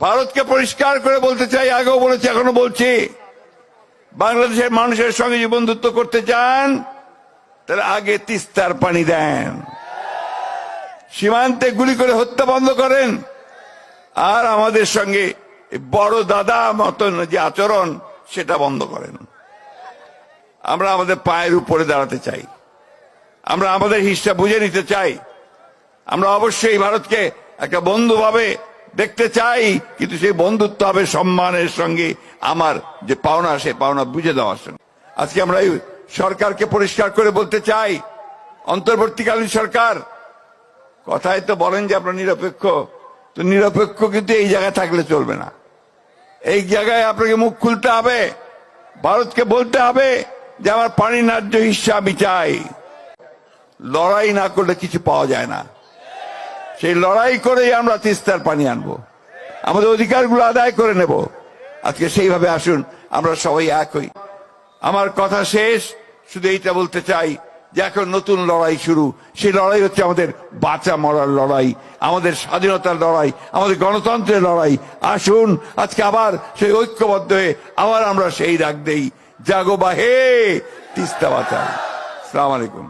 ভারতকে পরিষ্কার করে বলতে চাই, আগেও বলেছি, এখনও বলছি। বাংলাদেশের মানুষের সঙ্গে যে বন্ধুত্ব করতে চান, তাহলে আগে তিস্তার পানি দেন। সীমান্তে গুলি করে হত্যা বন্ধ করেন। আর আমাদের সঙ্গে বড় দাদা মতন যে আচরণ, সেটা বন্ধ করেন। আমরা আমাদের পায়ের উপরে দাঁড়াতে চাই। আমরা আমাদের হিসা বুঝে নিতে চাই। আমরা অবশ্যই ভারতকে একটা বন্ধু ভাবে দেখতে চাই, কিন্তু সেই বন্ধুত্ব হবে সম্মানের সঙ্গে আমার যে পাওনা, সে পাওনা বুঝে দেওয়ার সঙ্গে আজকে আমরা এই সরকারকে পরিষ্কার করে বলতে চাই, অন্তর্বর্তীকালীন সরকার, কথায় তো বলেন যে আপনার নিরপেক্ষ, তো নিরপেক্ষ কিন্তু এই জায়গায় থাকলে চলবে না। এই জায়গায় আপনাকে মুখ খুলতে হবে, ভারতকে বলতে হবে যে আমার পানি ন্যায্য হিসা আমি চাই। লড়াই না করলে কিছু পাওয়া যায় না। সেই লড়াই করেই আমরা তিস্তার পানি আনব। আমাদের অধিকারগুলো আদায় করে নেব। আজকে সেইভাবে আসুন, আমরা সবাই এক হই। আমার কথা শেষ, শুধু এইটা বলতে চাই যে এখন নতুন লড়াই শুরু। সেই লড়াই হচ্ছে আমাদের বাঁচা মরার লড়াই, আমাদের স্বাধীনতার লড়াই, আমাদের গণতন্ত্রের লড়াই। আসুন, আজকে আবার সেই ঐক্যবদ্ধ হয়ে আবার আমরা সেই ডাক দেই। জাগো বা হে তিস্তা বাঁচাই সালাম আলাইকুম।